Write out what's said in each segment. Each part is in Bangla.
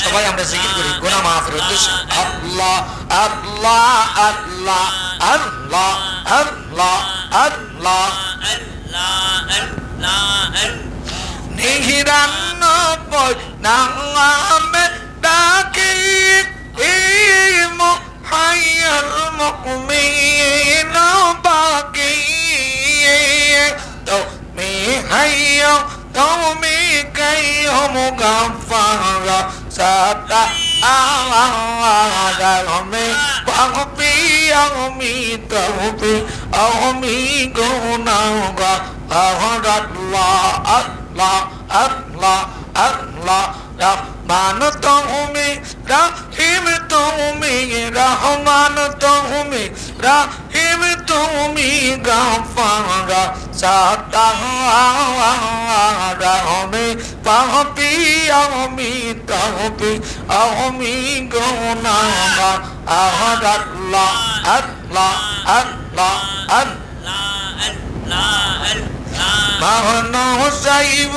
সবাই আমরা জিকির করি গোনা মাফের উদ্দেশ্যে আল্লাহ আল্লাহ আল্লাহ আল্লাহ আল্লাহ আল্লাহ। নিহিরান্নবই নামে ডাকি ইমো হায়াল মুমিন বাকি তুমি তুমি কাইয়ম গাফারা সাতা আলামে পাপি আমি তবে আমি গুনাহগা আল্লাহ আল্লাহ আল্লাহ আল্লাহ রহমান তুমি রাহিম তুমি রহমান তুমি রাহিম তুমি গাফারা সাতাহমে পাপি আমি তবে আমি গুনাহগা আল্লাহ আল্লাহ আল্লাহ যাইব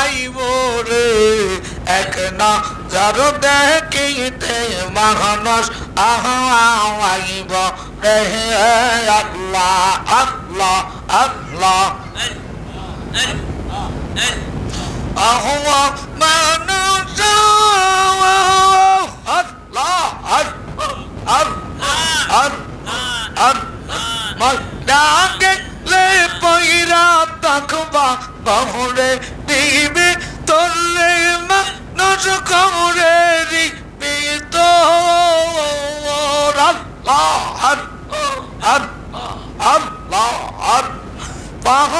আইব রে। এক না, যার দেখিতে মাহনস আহাইব রে। আল্লাহ আল্লাহ আল্লাহ। আহওয়া মানুষ আল্লাহ আল্লাহ আল্লাহ ডাকে লে পইরা তাকবা বাহরে দিবে তোলে মানুষ কমরে দিবে তো আল্লাহ আল্লাহ আল্লাহ পাহরা পড়শি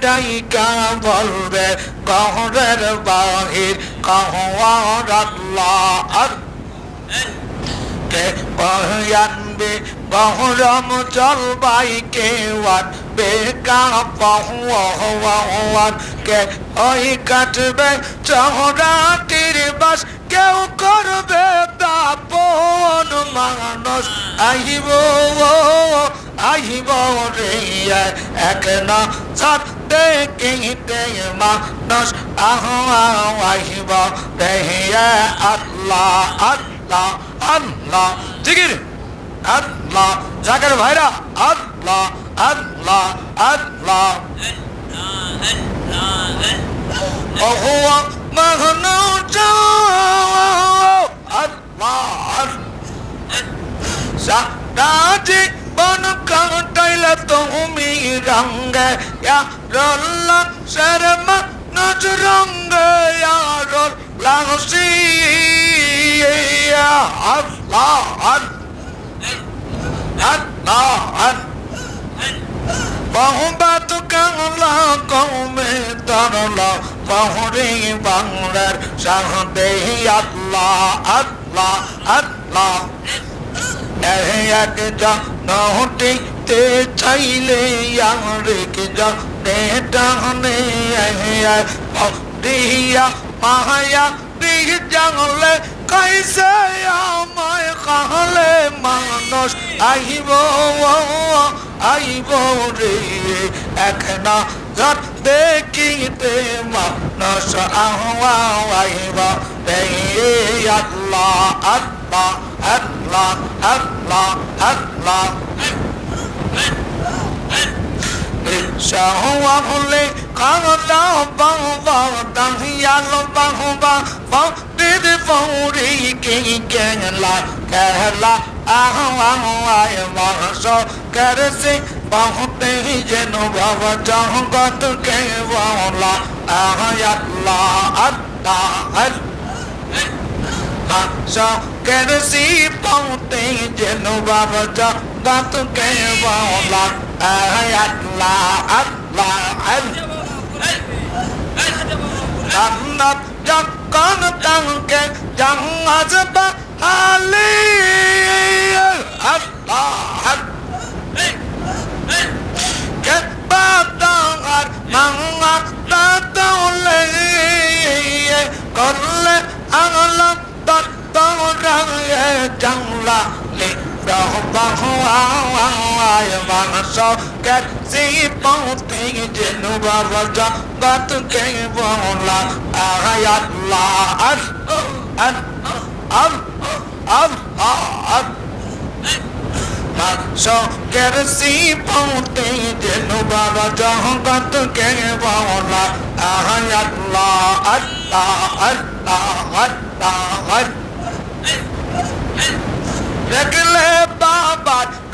ডাইকা বলবে গহরের বাহির কহওয়ার আল্লাহ। আল্লাহ কে আনবে? গহরম জল বাই কে আনবে? কাহান কে? ওই কাটবে চহরাটির বাস, কেউ করবে দাপন মানুষ। আহিব আহিব রে, এক না সাত দেখিতে মানুষ আহ আহিব রে আল্লাহ আল্লাহ আল্লাহ জিকির আল্লাহ জাকের ভাইরা আল্লাহ আল্লাহ আল্লাহ আল্লাহ সাদাজি বন কাটাইলে তুমি রঙ্গে রল্লা শর্মা নজ রঙ্গে ইয়া রল্লা সি আল্লাহ আল্লাহ বহুবাত কাংলা কমে তরলা বহুরে বাংলার সাহদে আল্লাহ আল্লাহ আল্লাহ এক নহটিতে চাইলে রেখে যা টানে দিয়া মায়া দিহ জানলে কাইসে আমায় কাহলে মানুষ আইব আইব রে। একনা ঘর দেখিতে মানুষ আহ্বা আইব রে আল্লাহ আল্লাহ আল্লাহ আল্লাহ আল্লাহ। শাহওয়া হলে খাওয়া বাহু দাহিয়ালো বাহু বাহু দিদ ফৌরি কি কেলা কেলা আহু আহু, আয় মহস করছে বহুতে যেন বাবা জগত কে বলা আহ, আল্লাহ আল্লাহ আল্লাহ করছি বহুতে যেন বাবা জগত কে বলা আল্লাহ আল্লাহ জান্নাত যখন তাকে জাহাজবা আলী আল্লাহ কেবাদার মাঙ্গা তাতলে করলে আগলাম তত্তরাঙে জাংলা লে রহবাহায় মানস কেসি পৌঁতে জেনু বাবা জগত কে বলা আয়াল্লাহ আর আর আর আর আর so get a see ponte jenu baba jahangat ke wala ahayallah allah allah allah Rekle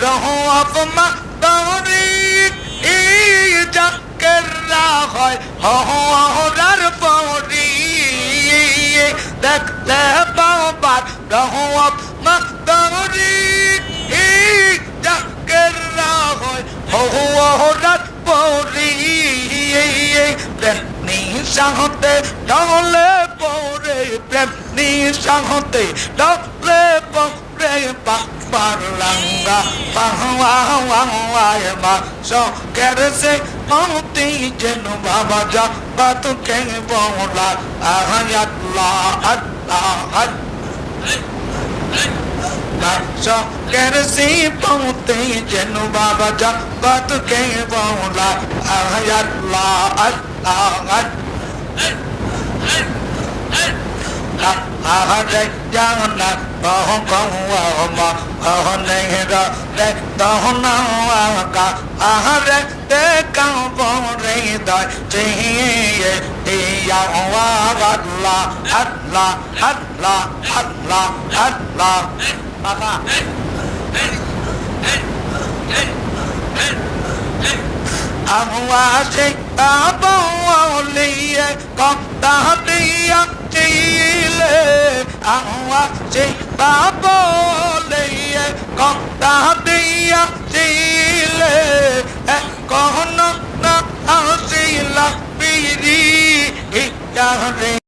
afma dori ija kerra hoy ho ho rar pori দেখলে বাবা রাহো আপনা দরি জাকেরা হয় হো হো রাত পরি প্রেম নিশাহতে ডলে পরে প্রেম নিশাহতে ডলে পরে পাপার লাঙ্গা পাহওয়া ওয়ায় মা সো কেরসে মৌতি যেন বাবা যা বাত কে বলা আহায়াল্লাহ আল্লাহ আল্লাহ so কেরসি পৌঁতে যেন বাবা বাত কে বলা আহায়াল্লাহ আল্লাহ জানা বহ কৌমা কা আওয়া চিন্তা বলে কন্তা দিয়া দিলে কখন না আসিলা পিড়ি ইচ্ছা